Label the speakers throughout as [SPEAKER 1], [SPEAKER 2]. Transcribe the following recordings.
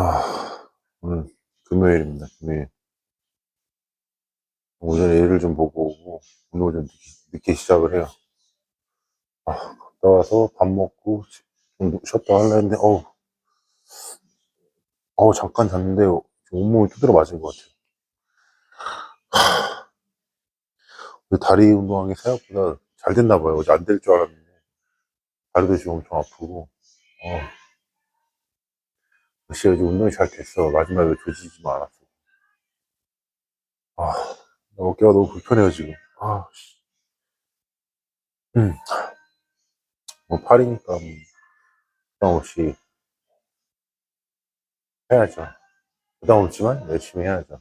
[SPEAKER 1] 아, 오늘 금요일입니다. 금요일. 오전에 일을 좀 보고 오고, 오늘 오전 늦게, 늦게 시작을 해요. 아, 갔다 와서 밥 먹고, 좀 쉬었다 하려 했는데, 어우, 어우, 잠깐 잤는데, 온몸이 두드러 맞은 것 같아요. 하, 근데 다리 운동하는 게 생각보다 잘 됐나 봐요. 어제 안 될 줄 알았는데, 다리도 지금 엄청 아프고, 어. 역시 어제 운동이 잘 됐어. 마지막에 조지지만 않았어. 아, 어깨가 너무 불편해요, 지금. 아, 씨. 음, 뭐, 팔이니까, 뭐, 부담 없이 해야죠. 부담 없지만 열심히 해야죠.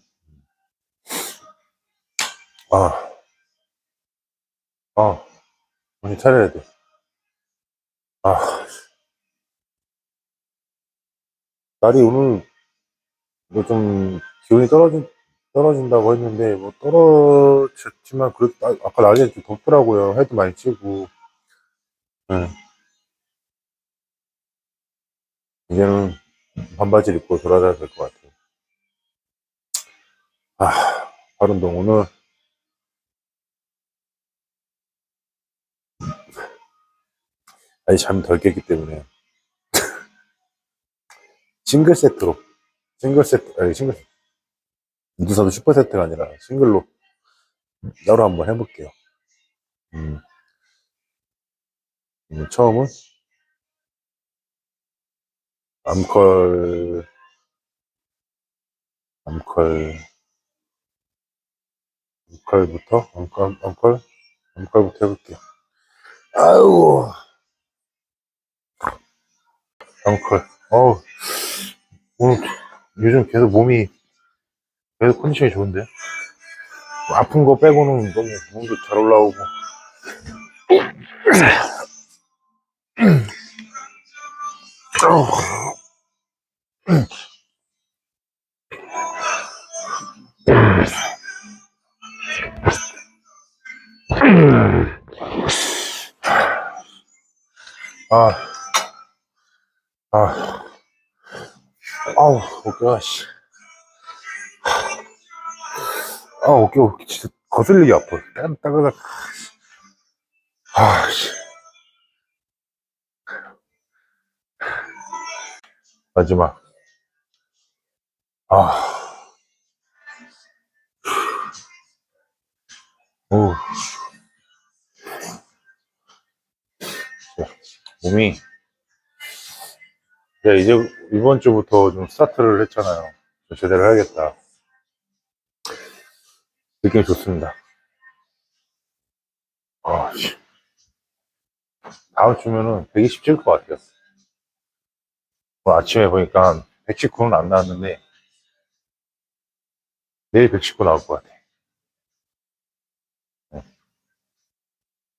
[SPEAKER 1] 아, 아, 정신 차려야 돼. 아, 날이 오늘, 뭐 좀, 기온이 떨어진, 떨어진다고 했는데, 뭐, 떨어졌지만, 아- 아까 낮에 좀 덥더라고요. 해도 많이 찌고. 네. 이제는 반바지를 입고 돌아다녀야 될 것 같아요. 아, 발 운동 오늘 아직 잠이 덜 깼기 때문에 싱글 세트로. 싱글 세트 아니 싱글 무드사도 슈퍼 세트가 아니라 싱글로 따로 한번 해볼게요. 음, 음, 처음은 암컬 암컬 암컬부터 암컬 암컬 암컬부터 해볼게요. 아우! 암컬. 어우 오늘 요즘 계속 몸이 계속 컨디션이 좋은데? 아픈 거 빼고는 너무 몸도 잘 올라오고 아우, 어깨가, 씨. 아, 어깨, 어깨 진짜 거슬리게 아파. 따, 따가닥. 아, 씨. 마지막. 아. 오. 몸이. 야, 이제 이번 주부터 좀 스타트를 했잖아요. 좀 제대로 해야겠다. 느낌이 좋습니다. 아, 씨. 다음 주면은 120 찍을 것 같아요. 오늘 아침에 보니까 119는 안 나왔는데, 내일 119 나올 것 같아. 네.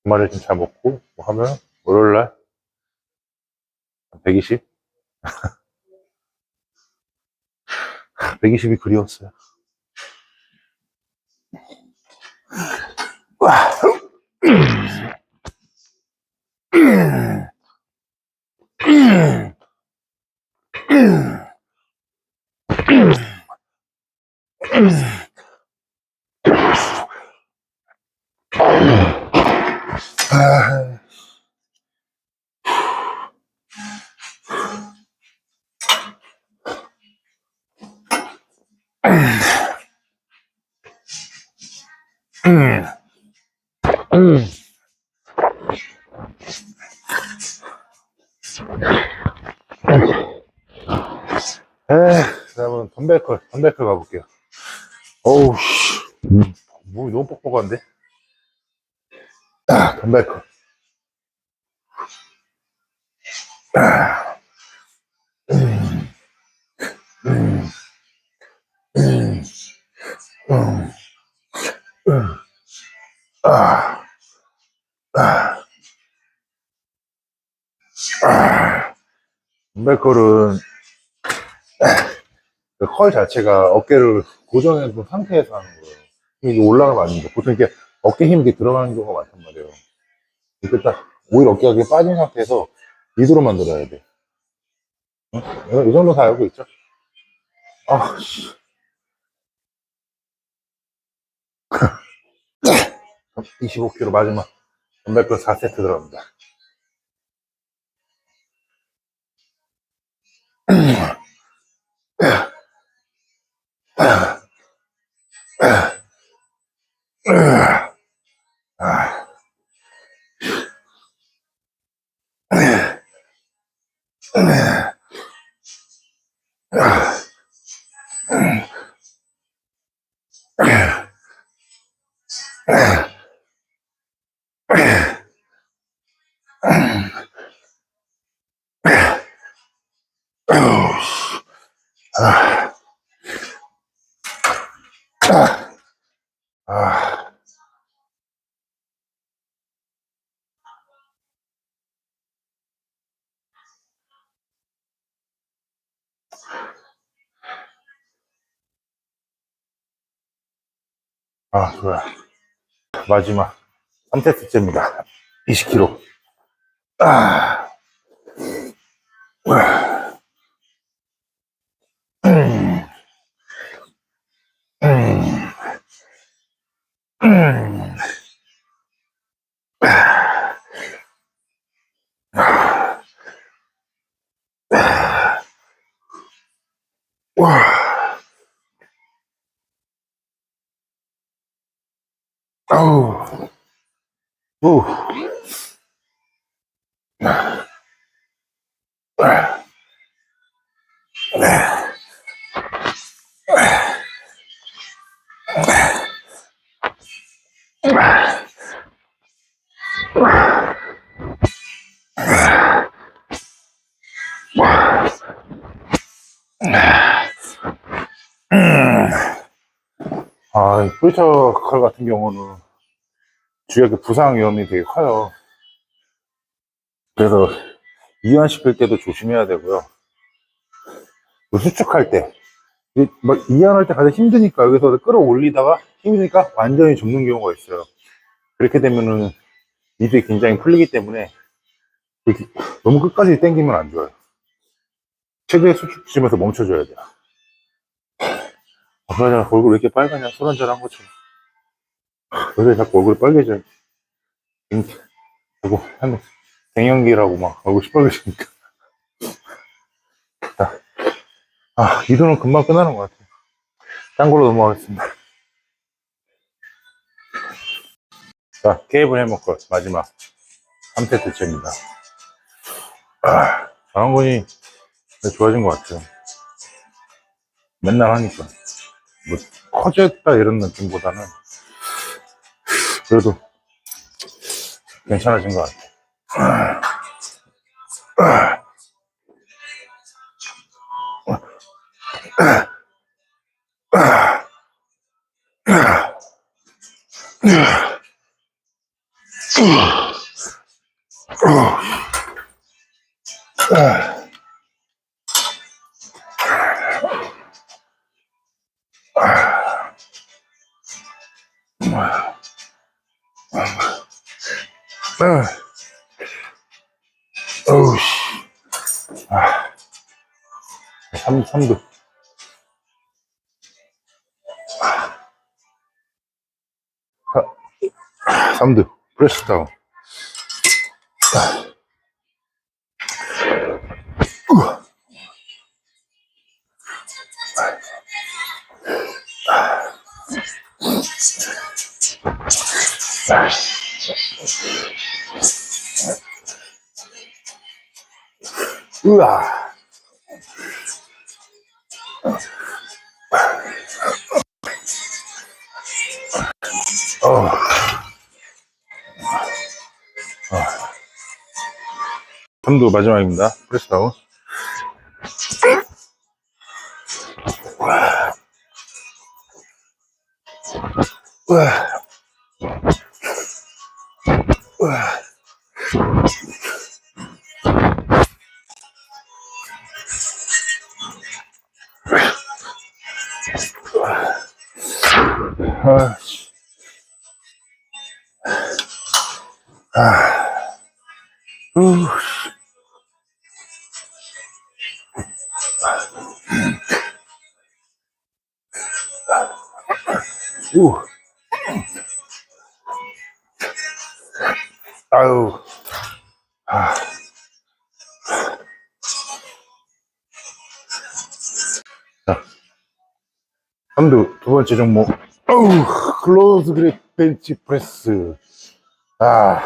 [SPEAKER 1] 주말에 좀 잘 먹고, 뭐 하면, 월요일날 120? 120이 그리웠어요. 300컬, 300컬 가볼게요. 어우, 씨. 몸이 너무 뻑뻑한데? 아, 덤벨컬. 아. 덤벨컬은 컬 자체가 어깨를 고정해 둔 상태에서 하는 거예요. 이게 올라가면 안. 보통 이렇게 어깨 힘이 이렇게 들어가는 경우가 많단 말이에요. 이렇게 딱 오히려 어깨가 이렇게 빠진 상태에서 미드로 만들어야 돼. 응? 이 정도 다 알고 있죠? 아, 씨. 25kg 마지막 덤벨클 4세트 들어갑니다. 아, 아, 좋아. 마지막 3세트째입니다. 20kg. 아, 음, 음, 음. 아우. 아, 이 프리처 칼 같은 경우는 주역의 부상 위험이 되게 커요. 그래서 이완시킬 때도 조심해야 되고요. 그 수축할 때, 이- 막 이완할 때 가장 힘드니까 여기서 끌어올리다가 힘드니까 완전히 접는 경우가 있어요. 그렇게 되면은 이들이 굉장히 풀리기 때문에 너무 끝까지 당기면 안 좋아요. 최대 수축쯤에서 멈춰줘야 돼요. 아, 그러냐, 얼굴 왜 이렇게 빨가냐, 술 한잔한 것처럼. 왜 자꾸 얼굴이 빨개져요? 음, 그리고 한 갱년기라고 막 얼굴 시뻘개지니까. 자, 아, 이도는 금방 끝나는 것 같아요. 딴 걸로 넘어가겠습니다. 자, 케이블 해먹걸 마지막 3세트째입니다. 아, 장원군이 좋아진 것 같아요. 맨날 하니까. 뭐, 커졌다 이런 느낌보다는 그래도 괜찮아진 것 같아요. 어우, 씨. 아. 3, 3도. 아, 3도. 프레스 다운. 으아. 어. 선두 마지막입니다. 프레스 다운. 으아. 으아. 아, 씨. 아, 우, 씨. Ух. Ух. 삼두 두 번째 종목. 어우, 클로즈 그립 벤치 프레스. 아.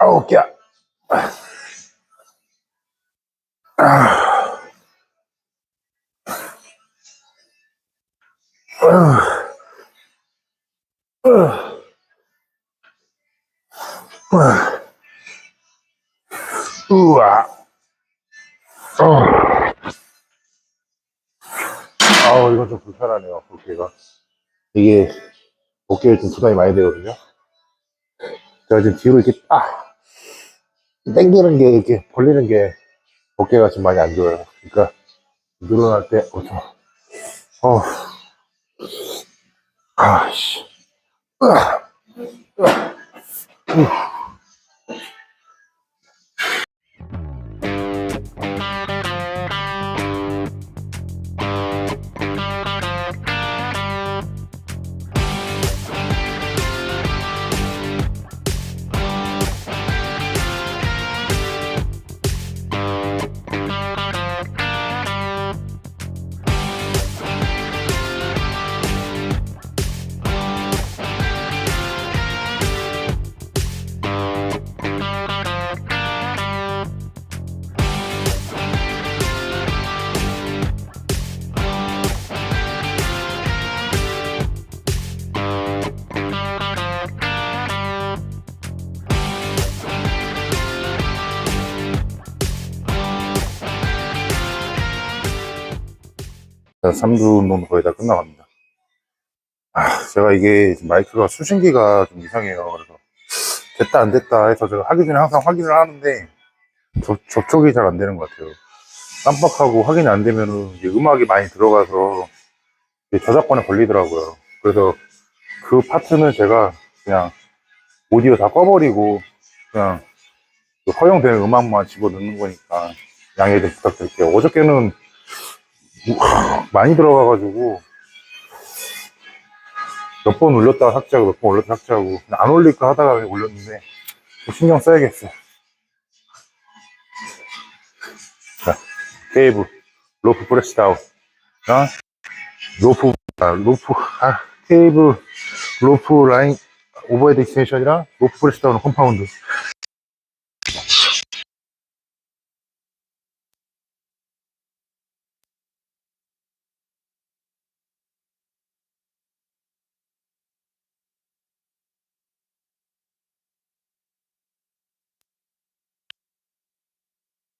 [SPEAKER 1] 아우, 야. 아. 우 불편하네요, 어깨가. 이게, 어깨에 좀 부담이 많이 되거든요. 제가 지금 뒤로 이렇게 딱, 당기는 게, 이렇게 벌리는 게, 어깨가 좀 많이 안 좋아요. 그러니까, 늘어날 때, 어, 좀, 어, 아씨. 으아. 으아. 우. 자, 3두 운동 거의 다 끝나갑니다. 아, 제가 이게 마이크가 수신기가 좀 이상해요. 그래서 됐다 안 됐다 해서 제가 하기 전에 항상 확인을 하는데 접, 접촉이 잘 안 되는 것 같아요. 깜빡하고 확인이 안 이게 음악이 많이 들어가서 저작권에 걸리더라고요. 그래서 그 파트는 제가 그냥 오디오 다 꺼버리고 그냥 그 허용되는 음악만 집어넣는 거니까 양해 좀 부탁드릴게요. 어저께는 많이 들어가가지고 몇 번 올렸다가 삭제하고 몇 번 올렸다가 삭제하고 안 올릴까 하다가 올렸는데 좀 신경 써야겠어요 자 케이블 로프 프레스 다운. 어? 로프 아, 로프 아, 케이블 로프 라인 오버헤드 익스텐션이랑 로프 프레스 다운 컴파운드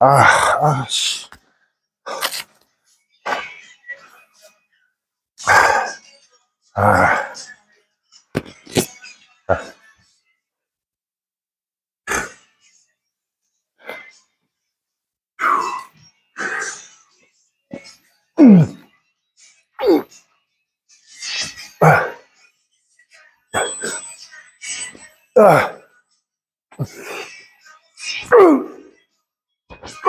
[SPEAKER 1] Ah, ah. Ah. ah. Mm. Ah. Ah.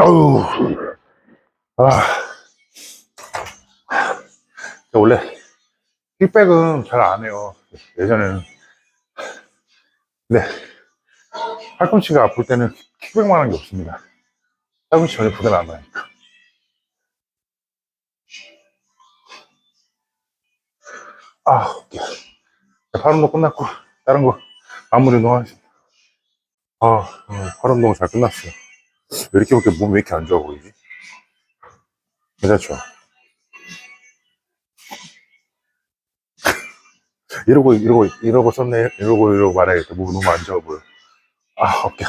[SPEAKER 1] 아우. 아. 저 원래 킥백은 잘 안 해요. 예전에는. 네. 팔꿈치가 아플 때는 킥백만 한 게 없습니다. 팔꿈치 전혀 부담이 안 나니까. 아. 자, 팔 운동 끝났고, 다른 거 마무리 운동 하겠습니다. 아, 어, 팔 운동 잘 끝났어요. 왜 이렇게 이렇게 몸이 왜 이렇게 안 좋아 보이지? 괜찮죠? 이러고, 이러고, 이러고 썼네. 이러고, 이러고 말해야겠다. 몸 너무 안 좋아 보여. 아, 어깨.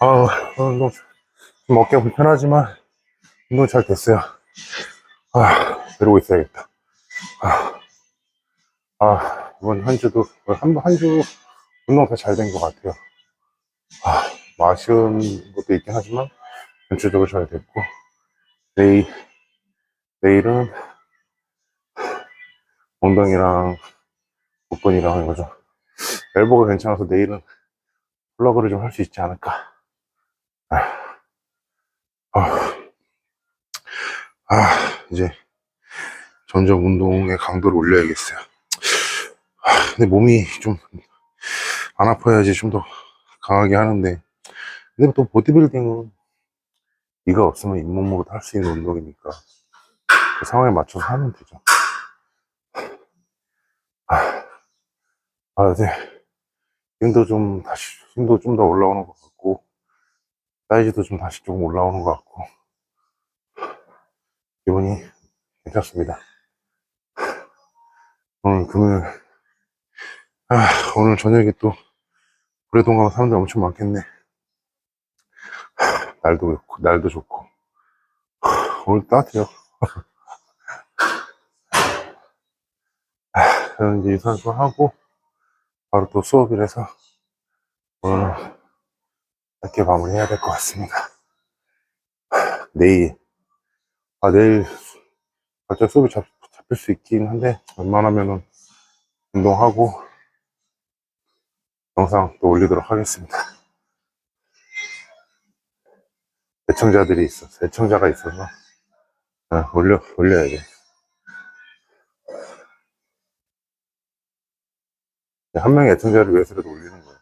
[SPEAKER 1] 아, 운동, 좀 어깨가 불편하지만, 운동 잘 됐어요. 아, 이러고 있어야겠다. 아, 아, 이번 한 주도, 한, 한 주 운동 다 잘 된 것 같아요. 아, 뭐 아쉬운 것도 있긴 하지만, 전체적으로 잘 됐고, 내일, 내일은 엉덩이랑 복근이랑 하는 거죠. 엘보가 괜찮아서 내일은 플러그를 좀 할 수 있지 않을까. 아, 아, 아, 이제 점점 운동의 강도를 올려야겠어요. 아, 근데 몸이 좀 안 아파야지 좀 더 강하게 하는데, 근데 또 보디빌딩은 이가 없으면 잇몸으로 할수 있는 운동이니까 그 상황에 맞춰서 하면 되죠. 아, 아, 네. 힘도 좀 다시, 힘도 좀 더 올라오는 것 같고, 사이즈도 좀 다시 조금 올라오는 것 같고, 기분이 괜찮습니다. 오늘 금요일, 아, 오늘 저녁에 또, 고래동 가면 사람들 엄청 많겠네. 하, 날도 날도 좋고. 하, 오늘 따뜻해요. 이제 유산소 하고, 바로 또 수업이라서, 오늘 짧게 마무리해야 될 것 같습니다. 하, 내일, 아, 내일, 갑자기 수업이 잡, 잡힐 수 있긴 한데, 웬만하면은, 운동하고, 영상 또 올리도록 하겠습니다. 애청자들이 있어, 애청자가 있어서, 아, 올려, 올려야 돼. 한 명의 애청자를 위해서라도 올리는 거야.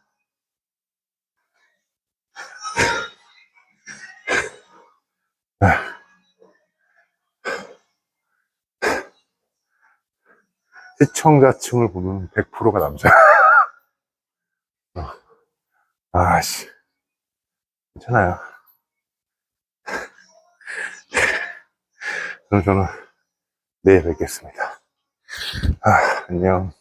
[SPEAKER 1] 시청자층을 보면 100%가 남자야. 어. 아씨. 괜찮아요. 그럼 저는 내일 뵙겠습니다. 아, 안녕.